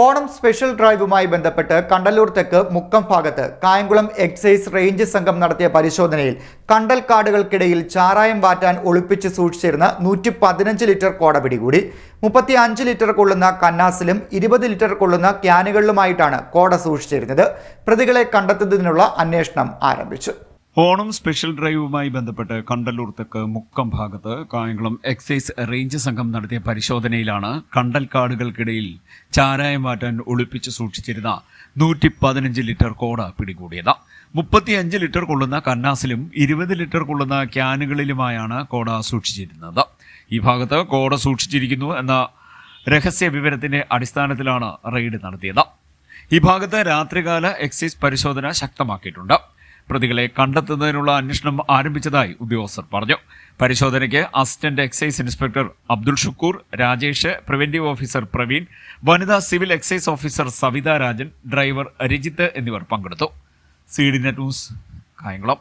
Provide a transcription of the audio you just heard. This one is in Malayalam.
ഓണം സ്പെഷ്യൽ ഡ്രൈവുമായി ബന്ധപ്പെട്ട് കണ്ടല്ലൂർ തെക്ക് മുക്കം ഭാഗത്ത് കായംകുളം എക്സൈസ് റേഞ്ച് സംഘം നടത്തിയ പരിശോധനയിൽ കണ്ടൽ കാടുകൾക്കിടയിൽ ചാരായം വാറ്റാൻ ഒളിപ്പിച്ച് സൂക്ഷിച്ചിരുന്ന നൂറ്റി പതിനഞ്ച് ലിറ്റർ കോട പിടികൂടി മുപ്പത്തി അഞ്ച് ലിറ്റർ കൊള്ളുന്ന കന്നാസിലും ഇരുപത് ലിറ്റർ കൊള്ളുന്ന ക്യാനുകളിലുമായിട്ടാണ് കോട സൂക്ഷിച്ചിരുന്നത്. പ്രതികളെ കണ്ടെത്തുന്നതിനുള്ള അന്വേഷണം ആരംഭിച്ചു. ഓണം സ്പെഷ്യൽ ഡ്രൈവുമായി ബന്ധപ്പെട്ട് കണ്ടല്ലൂർ തെക്ക് മുക്കം ഭാഗത്ത് കായംകുളം എക്സൈസ് റേഞ്ച് സംഘം നടത്തിയ പരിശോധനയിലാണ് കണ്ടൽ കാടുകൾക്കിടയിൽ ചാരായം മാറ്റാൻ ഒളിപ്പിച്ച് സൂക്ഷിച്ചിരുന്ന നൂറ്റി പതിനഞ്ച് ലിറ്റർ കോട പിടികൂടിയത്. മുപ്പത്തിയഞ്ച് ലിറ്റർ കൊള്ളുന്ന കന്നാസിലും ഇരുപത് ലിറ്റർ കൊള്ളുന്ന ക്യാനുകളിലുമായാണ് കോട സൂക്ഷിച്ചിരുന്നത്. ഈ ഭാഗത്ത് കോട സൂക്ഷിച്ചിരിക്കുന്നു എന്ന രഹസ്യ വിവരത്തിന്റെ അടിസ്ഥാനത്തിലാണ് റെയ്ഡ് നടത്തിയത്. ഈ ഭാഗത്ത് രാത്രികാല എക്സൈസ് പരിശോധന ശക്തമാക്കിയിട്ടുണ്ട്. പ്രതികളെ കണ്ടെത്തുന്നതിനുള്ള അന്വേഷണം ആരംഭിച്ചതായി ഉദ്യോഗസ്ഥർ പറഞ്ഞു. പരിശോധനയ്ക്ക് assistant excise inspector Abdul Shukkur Rajesh preventive officer Praveen വനിതാ civil excise officer Savitha Rajan driver Rajith എന്നിവർ പങ്കെടുത്തു. C D net news Kayamkulam.